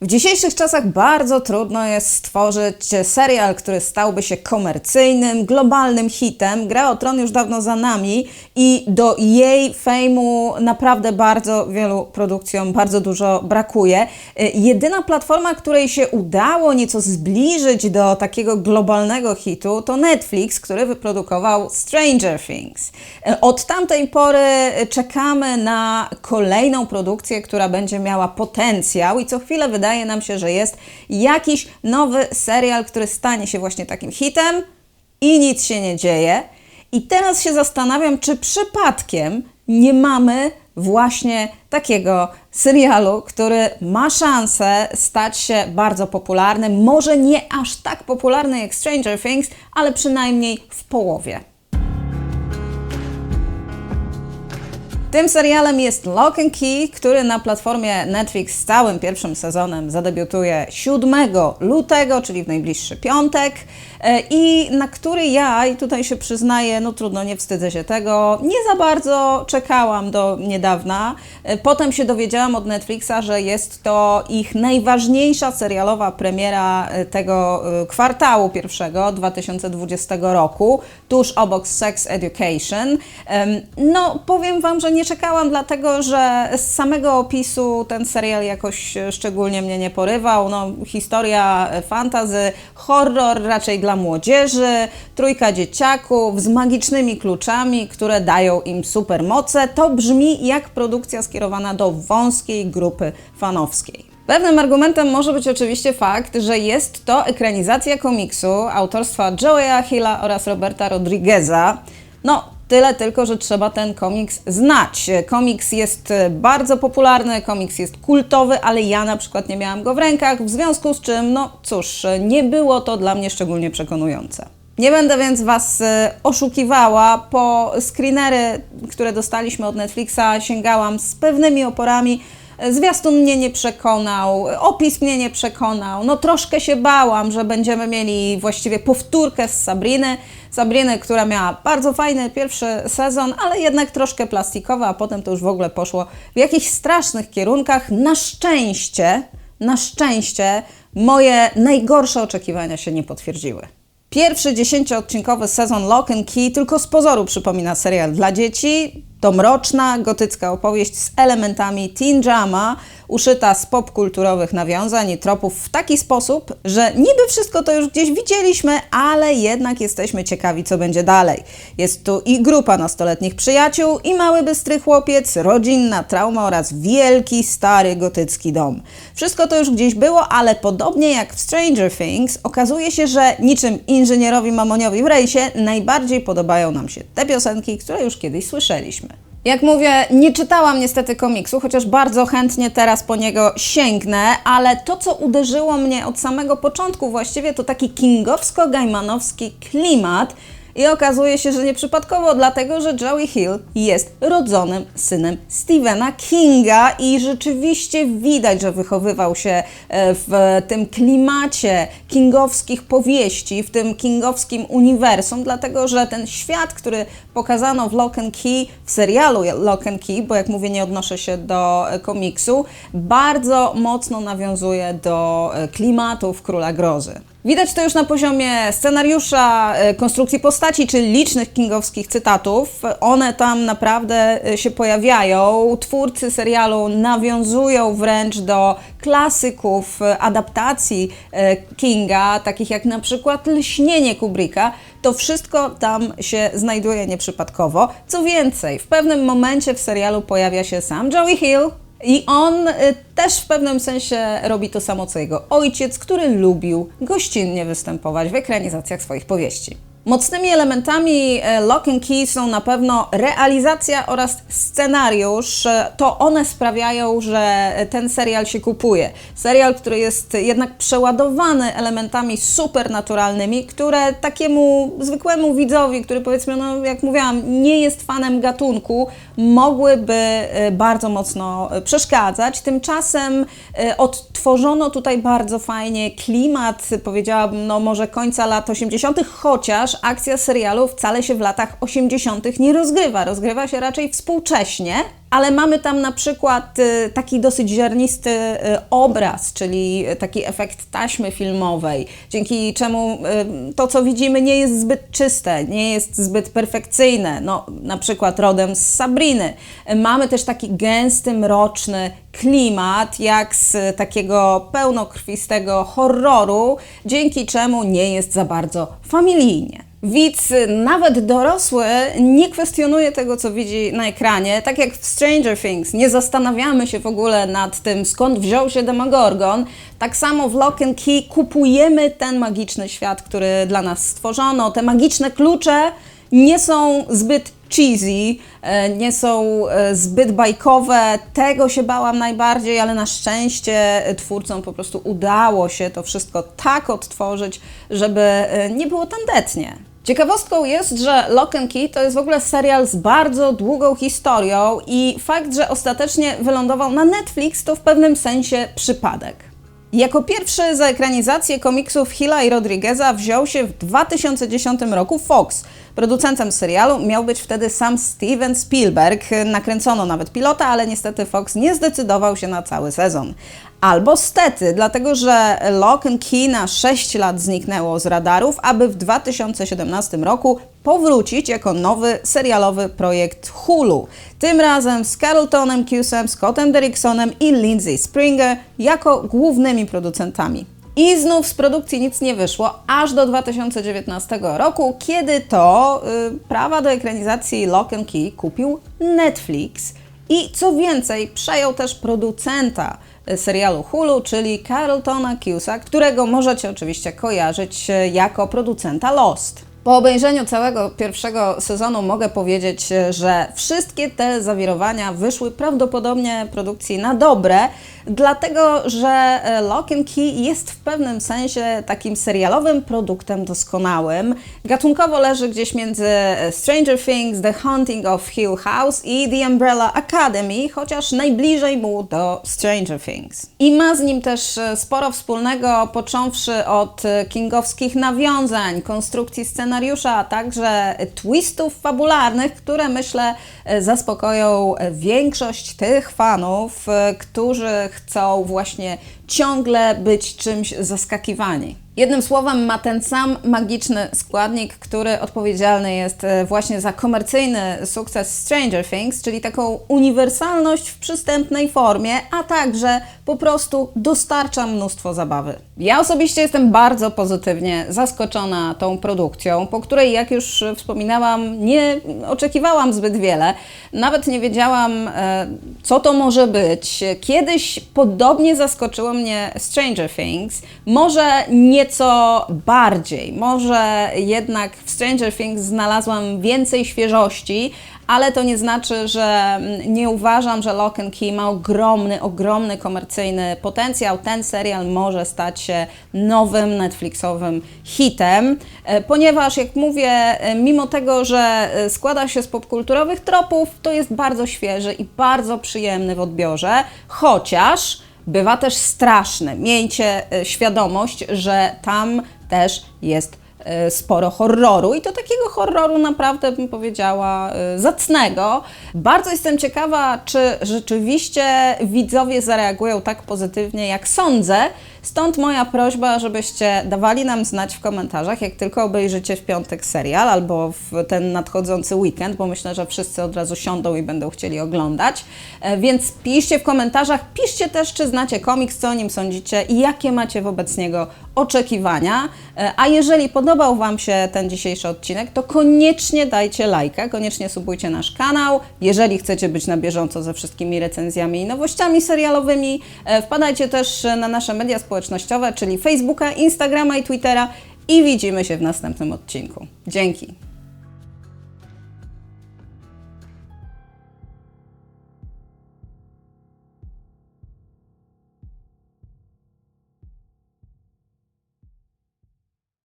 W dzisiejszych czasach bardzo trudno jest stworzyć serial, który stałby się komercyjnym, globalnym hitem. Gra o Tron już dawno za nami i do jej fejmu naprawdę bardzo wielu produkcjom bardzo dużo brakuje. Y, Jedyna platforma, której się udało nieco zbliżyć do takiego globalnego hitu, to Netflix, który wyprodukował Stranger Things. Y, Od tamtej pory czekamy na kolejną produkcję, która będzie miała potencjał i co chwilę wydaje nam się, że jest jakiś nowy serial, który stanie się właśnie takim hitem i nic się nie dzieje. I teraz się zastanawiam, czy przypadkiem nie mamy właśnie takiego serialu, który ma szansę stać się bardzo popularny. Może nie aż tak popularny jak Stranger Things, ale przynajmniej w połowie. Tym serialem jest Lock and Key, który na platformie Netflix z całym pierwszym sezonem zadebiutuje 7 lutego, czyli w najbliższy piątek e, i na który ja, i tutaj się przyznaję, no trudno, nie wstydzę się tego, nie za bardzo czekałam do niedawna. E, Potem się dowiedziałam od Netflixa, że jest to ich najważniejsza serialowa premiera e, tego kwartału pierwszego 2020 roku, tuż obok Sex Education. No, powiem Wam, że nie czekałam, dlatego że z samego opisu ten serial jakoś e, szczególnie mnie nie porywał. No, historia e, fantazy, horror raczej dla młodzieży, trójka dzieciaków z magicznymi kluczami, które dają im supermoce. To brzmi jak produkcja skierowana do wąskiej grupy fanowskiej. Pewnym argumentem może być oczywiście fakt, że jest to ekranizacja komiksu autorstwa Joeya Hilla oraz Roberta Rodrigueza. No, tyle tylko, że trzeba ten komiks znać. Komiks jest bardzo popularny, komiks jest kultowy, ale ja na przykład nie miałam go w rękach, w związku z czym, no cóż, nie było to dla mnie szczególnie przekonujące. Nie będę więc Was e, oszukiwała. Po screenery, które dostaliśmy od Netflixa, sięgałam z pewnymi oporami. Zwiastun mnie nie przekonał, opis mnie nie przekonał. No troszkę się bałam, że będziemy mieli właściwie powtórkę z Sabriny. Sabriny, która miała bardzo fajny pierwszy sezon, ale jednak troszkę plastikowa, a potem to już w ogóle poszło w jakichś strasznych kierunkach. Na szczęście, na szczęście moje najgorsze oczekiwania się nie potwierdziły. Pierwszy dziesięcioodcinkowy sezon Lock and Key tylko z pozoru przypomina serial dla dzieci. To mroczna, gotycka opowieść z elementami teen drama, uszyta z popkulturowych nawiązań i tropów w taki sposób, że niby wszystko to już gdzieś widzieliśmy, ale jednak jesteśmy ciekawi, co będzie dalej. Jest tu i grupa nastoletnich przyjaciół, i mały bystry chłopiec, rodzinna trauma oraz wielki, stary, gotycki dom. Wszystko to już gdzieś było, ale podobnie jak w Stranger Things, okazuje się, że niczym inżynierowi mamoniowi w rejsie najbardziej podobają nam się te piosenki, które już kiedyś słyszeliśmy. Jak mówię, nie czytałam niestety komiksu, chociaż bardzo chętnie teraz po niego sięgnę, ale to, co uderzyło mnie od samego początku właściwie, to taki kingowsko-gaimanowski klimat. I okazuje się, że nieprzypadkowo, dlatego że Joey Hill jest rodzonym synem Stephena Kinga i rzeczywiście widać, że wychowywał się e, w tym klimacie kingowskich powieści, w tym kingowskim uniwersum, dlatego że ten świat, który pokazano w Lock and Key, w serialu Lock and Key, bo jak mówię, nie odnoszę się do e, komiksu, bardzo mocno nawiązuje do e, klimatów Króla Grozy. Widać to już na poziomie scenariusza, e, konstrukcji postaci, czy licznych kingowskich cytatów. One tam naprawdę e, się pojawiają. Twórcy serialu nawiązują wręcz do klasyków e, adaptacji Kinga, takich jak na przykład Lśnienie Kubricka. To wszystko tam się znajduje nieprzypadkowo. Co więcej, w pewnym momencie w serialu pojawia się sam Joey Hill, i on y, też w pewnym sensie robi to samo co jego ojciec, który lubił gościnnie występować w ekranizacjach swoich powieści. Mocnymi elementami e, Lock and Key są na pewno realizacja oraz scenariusz. E, To one sprawiają, że ten serial się kupuje. Serial, który jest jednak przeładowany elementami supernaturalnymi, które takiemu zwykłemu widzowi, który powiedzmy, no jak mówiłam, nie jest fanem gatunku, mogłyby e, bardzo mocno e, przeszkadzać. Tymczasem e, odtworzono tutaj bardzo fajnie klimat, powiedziałabym, no może końca lat 80., chociaż akcja serialu wcale się w latach 80. nie rozgrywa. Rozgrywa się raczej współcześnie. Ale mamy tam na przykład y, taki dosyć ziarnisty y, obraz, czyli taki efekt taśmy filmowej, dzięki czemu y, to, co widzimy, nie jest zbyt czyste, nie jest zbyt perfekcyjne. No, na przykład rodem z Sabriny. Mamy też taki gęsty, mroczny klimat, jak z takiego pełnokrwistego horroru, dzięki czemu nie jest za bardzo familijnie. Widz, nawet dorosły, nie kwestionuje tego, co widzi na ekranie. Tak jak w Stranger Things, nie zastanawiamy się w ogóle nad tym, skąd wziął się Demogorgon. Tak samo w Lock and Key kupujemy ten magiczny świat, który dla nas stworzono. Te magiczne klucze nie są zbyt cheesy, e, nie są e, zbyt bajkowe. Tego się bałam najbardziej, ale na szczęście twórcom po prostu udało się to wszystko tak odtworzyć, żeby e, nie było tandetnie. Ciekawostką jest, że Lock and Key to jest w ogóle serial z bardzo długą historią i fakt, że ostatecznie wylądował na Netflix to w pewnym sensie przypadek. Jako pierwszy za ekranizację komiksów Hilla i Rodrigueza wziął się w 2010 roku Fox. Producentem serialu miał być wtedy sam Steven Spielberg. Nakręcono nawet pilota, ale niestety Fox nie zdecydował się na cały sezon. Albo stety, dlatego że Lock and Key na 6 lat zniknęło z radarów, aby w 2017 roku powrócić jako nowy serialowy projekt Hulu. Tym razem z Carltonem Cusem, Scottem Derricksonem i Lindsay Springer jako głównymi producentami. I znów z produkcji nic nie wyszło, aż do 2019 roku, kiedy to y, prawa do ekranizacji Lock and Key kupił Netflix. I co więcej, przejął też producenta y, serialu Hulu, czyli Carltona Cusa, którego możecie oczywiście kojarzyć y, jako producenta Lost. Po obejrzeniu całego pierwszego sezonu mogę powiedzieć, że wszystkie te zawirowania wyszły prawdopodobnie produkcji na dobre, dlatego że e, Lock and Key jest w pewnym sensie takim serialowym produktem doskonałym. Gatunkowo leży gdzieś między e, Stranger Things, The Haunting of Hill House i The Umbrella Academy, chociaż najbliżej mu do Stranger Things. I ma z nim też e, sporo wspólnego, począwszy od kingowskich nawiązań, konstrukcji scenariusza, a także twistów fabularnych, które myślę zaspokoją większość tych fanów, którzy chcą właśnie ciągle być czymś zaskakiwani. Jednym słowem, ma ten sam magiczny składnik, który odpowiedzialny jest e, właśnie za komercyjny sukces Stranger Things, czyli taką uniwersalność w przystępnej formie, a także po prostu dostarcza mnóstwo zabawy. Ja osobiście jestem bardzo pozytywnie zaskoczona tą produkcją, po której, jak już wspominałam, nie oczekiwałam zbyt wiele. Nawet nie wiedziałam, e, co to może być. Kiedyś podobnie zaskoczyło mnie Stranger Things. Może nieco bardziej, może jednak w Stranger Things znalazłam więcej świeżości, ale to nie znaczy, że mm, nie uważam, że Lock and Key ma ogromny, ogromny komercyjny potencjał. Ten serial może stać się nowym Netflixowym hitem, e, ponieważ, jak mówię, e, mimo tego, że e, składa się z popkulturowych tropów, to jest bardzo świeży i bardzo przyjemny w odbiorze, chociaż bywa też straszny. Miejcie świadomość, że tam też jest E, sporo horroru i to takiego horroru naprawdę bym powiedziała e, zacnego. Bardzo jestem ciekawa, czy rzeczywiście widzowie zareagują tak pozytywnie, jak sądzę. Stąd moja prośba, żebyście dawali nam znać w komentarzach, jak tylko obejrzycie w piątek serial albo w ten nadchodzący weekend, bo myślę, że wszyscy od razu siądą i będą chcieli oglądać. E, więc piszcie w komentarzach, piszcie też, czy znacie komiks, co o nim sądzicie i jakie macie wobec niego oczekiwania. E, a jeżeli podobał Wam się ten dzisiejszy odcinek, to koniecznie dajcie lajka, koniecznie subujcie nasz kanał. Jeżeli chcecie być na bieżąco ze wszystkimi recenzjami i nowościami serialowymi, e, wpadajcie też na nasze media społecznościowe, czyli Facebooka, Instagrama i Twittera i widzimy się w następnym odcinku. Dzięki.